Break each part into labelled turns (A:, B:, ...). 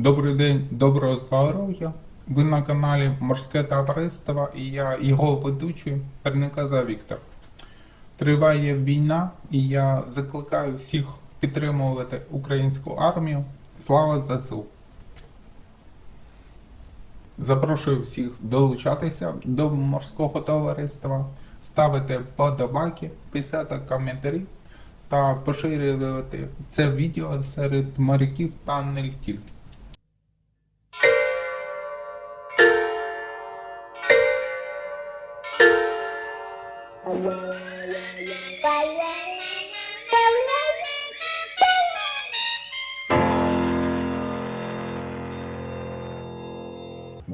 A: Добрий день, доброго здоров'я. Ви на каналі Морське Товариство і я його ведучий Перниказа Віктор. Триває війна, і я закликаю всіх підтримувати українську армію. Слава ЗСУ! Запрошую всіх долучатися до морського товариства, ставити подобайки, писати коментарі та поширювати це відео серед моряків та не тільки.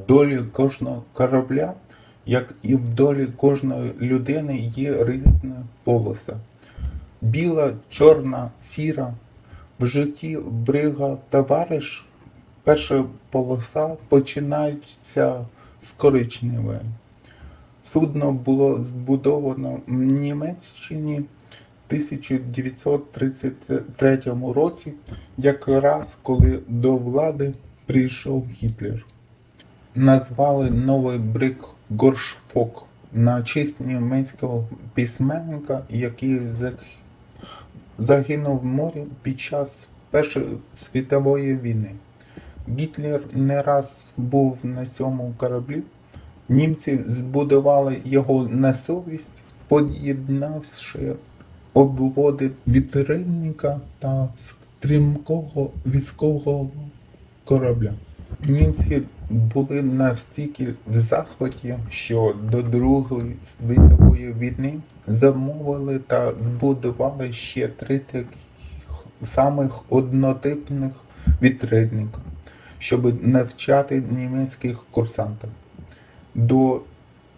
A: Долі кожного корабля, як і в долі кожної людини, є різна полоса. Біла, чорна, сіра. В житті брига товариш перша полоса починається з коричневої. Судно було збудовано в Німеччині в 1933 році, якраз коли до влади прийшов Гітлер назвали новий брик Горшфок на честь німецького письменника, який загинув в морі під час Першої світової війни. Гітлер не раз був на цьому кораблі. Німці збудували його на совість, поєднавши обводи вітрильника та стрімкого військового корабля. Німці були настільки в захваті, що до Другої світової війни замовили та збудували ще три таких самих однотипних вітрильника, щоб навчати німецьких курсантів. До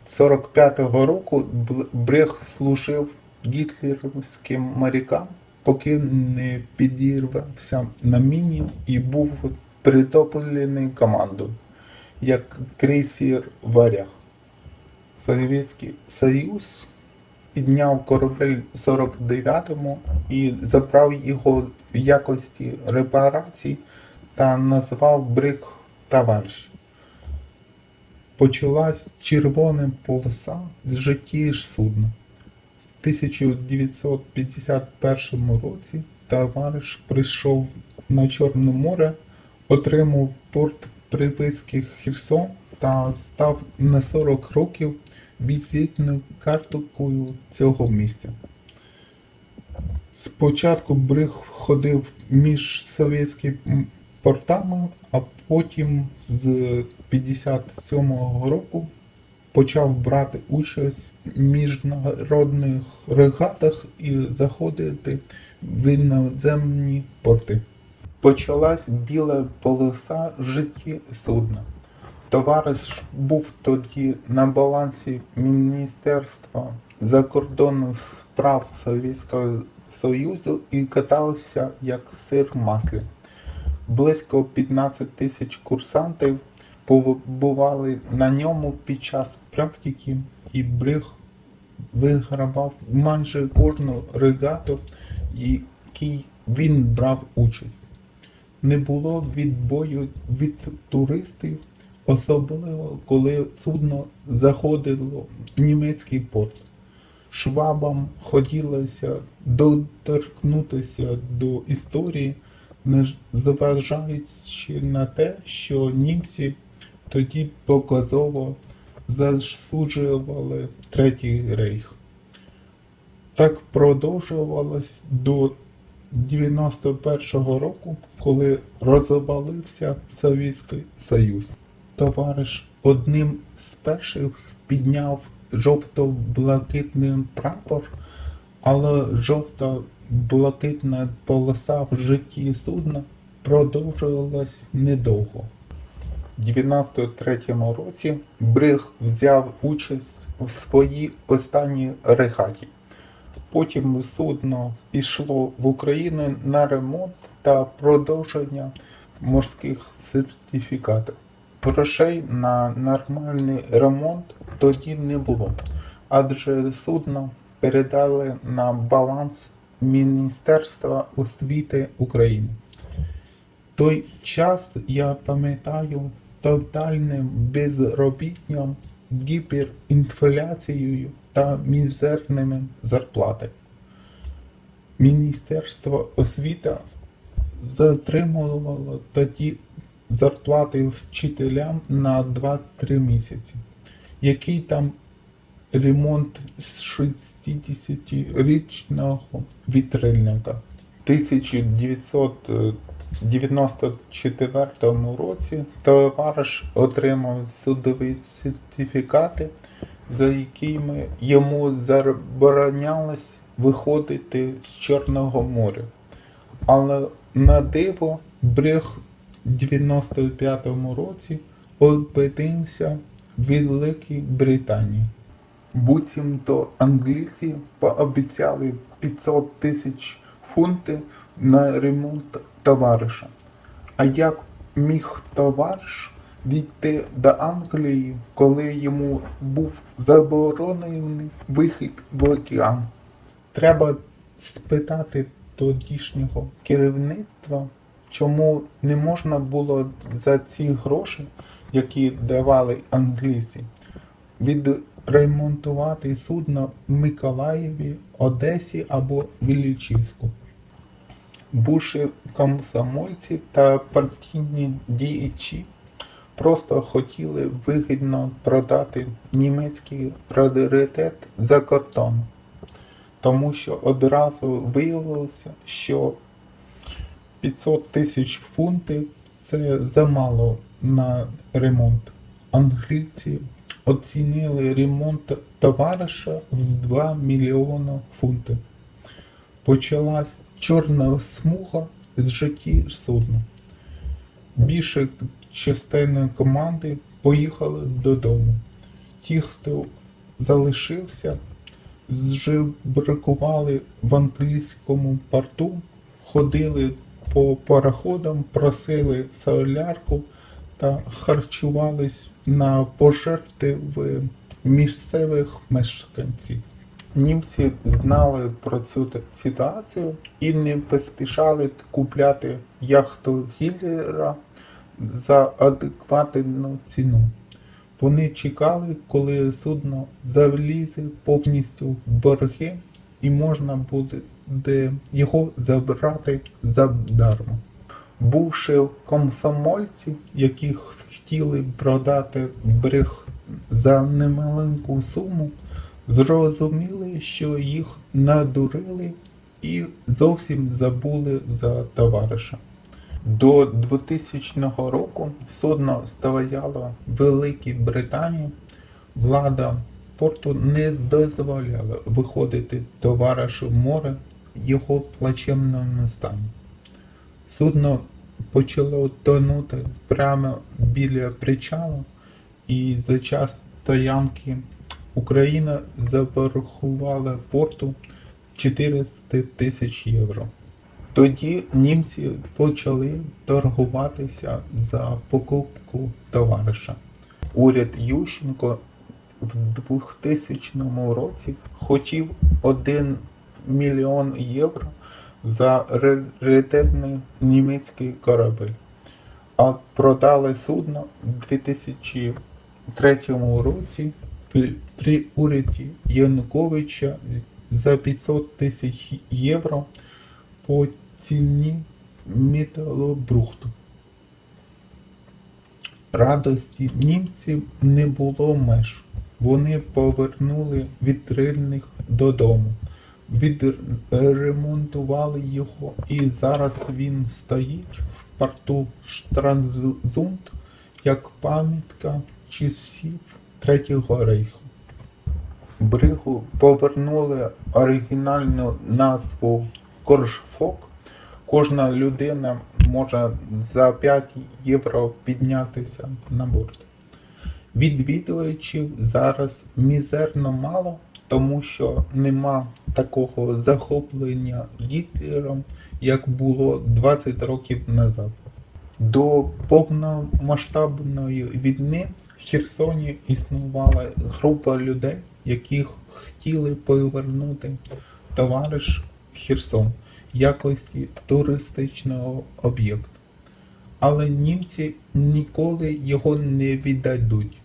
A: 45-го року Брех служив гітлерівським морякам, поки не підірвався на міні і був притоплений командою, як крейсер Варяг. Совєтський Союз підняв корабель 49-му і забрав його в якості репарацій та назвав Брик Товариш. Почалась червона полоса в житті ж судна. В 1951 році товариш прийшов на Чорне море, отримав порт приписки Херсон та став на 40 років візитною карткою цього місця. Спочатку Бриг ходив між совєтськими портами, а потім з 57-го року почав брати участь в міжнародних регатах і заходити в іноземні порти. Почалась біла полоса в житті судна. Товариш був тоді на балансі Міністерства закордонних справ Совєтського Союзу і катався як сир маслі. Близько 15 тисяч курсантів побували на ньому під час практики, і Бриг вигравав майже кожну регату, якій він брав участь. Не було відбою від туристів, особливо коли судно заходило в німецький порт. Швабам хотілося доторкнутися до історії, зважаючи на те, що німці тоді показово засуджували Третій рейх. Так продовжувалось до 91-го року, коли розвалився Совєтський Союз. Товариш одним з перших підняв жовто-блакитний прапор, але жовто-блакитна полоса в житті судна продовжувалась недовго. У 93-му році Бриг взяв участь в своїй останній регаті. Потім судно пішло в Україну на ремонт та продовження морських сертифікатів. Грошей на нормальний ремонт тоді не було, адже судно передали на баланс Міністерства освіти України. той час я пам'ятаю тотальним безробіттям, гіперінфляцією та мізерними зарплатами. Міністерство освіти затримувало тоді зарплати вчителям на 2-3 місяці. Який там ремонт з 60-річного вітрильника? В 1994 році товариш отримав судові сертифікати, за якими йому заборонялось виходити з Чорного моря. Але на диво Брех в 95-му році опинився в Великій Британії. Буцімто англійці пообіцяли 500 тисяч фунтів на ремонт товариша. А як міг товариш дійти до Англії, коли йому був заборонений вихід в океан? Треба спитати тодішнього керівництва, чому не можна було за ці гроші, які давали англійці, відремонтувати судно Миколаєві, Одесі або Вілічівську. Бувши комсомольці та партійні діячі просто хотіли вигідно продати німецький пріоритет за кордоном тому що одразу виявилося, що 500 тисяч фунтів це замало на ремонт. Англійці оцінили ремонт товариша в 2 мільйони фунтів. Почалась чорна смуга з житті судна. Більша частина команди поїхали додому. Ті, хто залишився, зжебракували в англійському порту, ходили по пароходам, просили солярку та харчувались на пожерти в місцевих мешканців. Німці знали про цю ситуацію і не поспішали купляти яхту Гіллера за адекватну ціну. Вони чекали, коли судно залізе повністю в борги, і можна буде його забрати задарма. Бувши комсомольці, які хотіли продати брех за немаленьку суму, зрозуміли, що їх надурили і зовсім забули за товариша. До 2000 року судно стояло в Великій Британії. Влада порту не дозволяла виходити товаришу в море його плачевному стані. Судно почало тонути прямо біля причалу, і за час стоянки Україна заборгувала порту 400 тисяч євро. Тоді німці почали торгуватися за покупку товариша. Уряд Ющенко в 2000 році хотів 1 мільйон євро за раритетний німецький корабель, а продали судно в 2003 році при, уряді Януковича за 500 тисяч євро по ціні металобрухту. Радості німців не було меж. Вони повернули вітрильник додому, відремонтували його, і зараз він стоїть в порту Штралзунд як пам'ятка часів Третього рейху. Бригу повернули оригінальну назву Коржфок. Кожна людина може за 5 євро піднятися на борт. Відвідувачів зараз мізерно мало, тому що нема такого захоплення Гітлером, як було 20 років назад. До повномасштабної війни в Херсоні існувала група людей, які хотіли повернути товариш Херсон якості туристичного об'єкту. але німці ніколи його не віддадуть.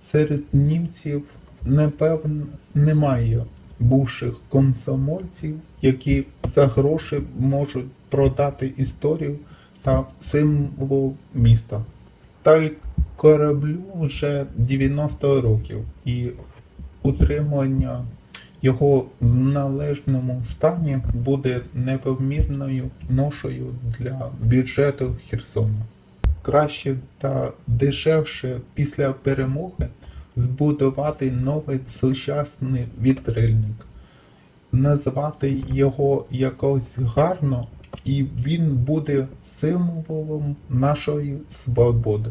A: Серед німців, напевно, немає бувших комсомольців, які за гроші можуть продати історію та символ міста. Та кораблю вже 90 років, і утримання його в належному стані буде непомірною ношою для бюджету Херсона. Краще та дешевше після перемоги збудувати новий сучасний вітрильник, назвати його якось гарно, і він буде символом нашої свободи.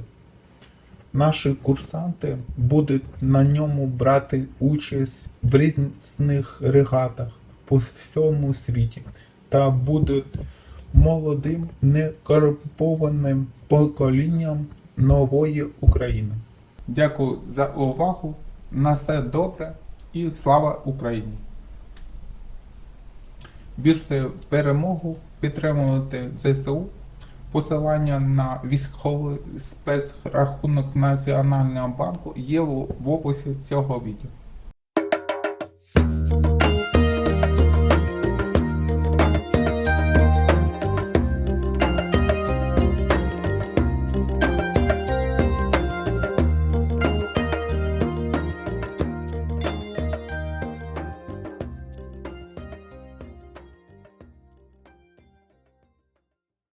A: Наші курсанти будуть на ньому брати участь в різних регатах по всьому світі та будуть молодим некорумпованим поколінням нової України. Дякую за увагу. На все добре і слава Україні! Вірте в перемогу, підтримувати ЗСУ. Посилання на військовий спецрахунок Національного банку є в описі цього відео.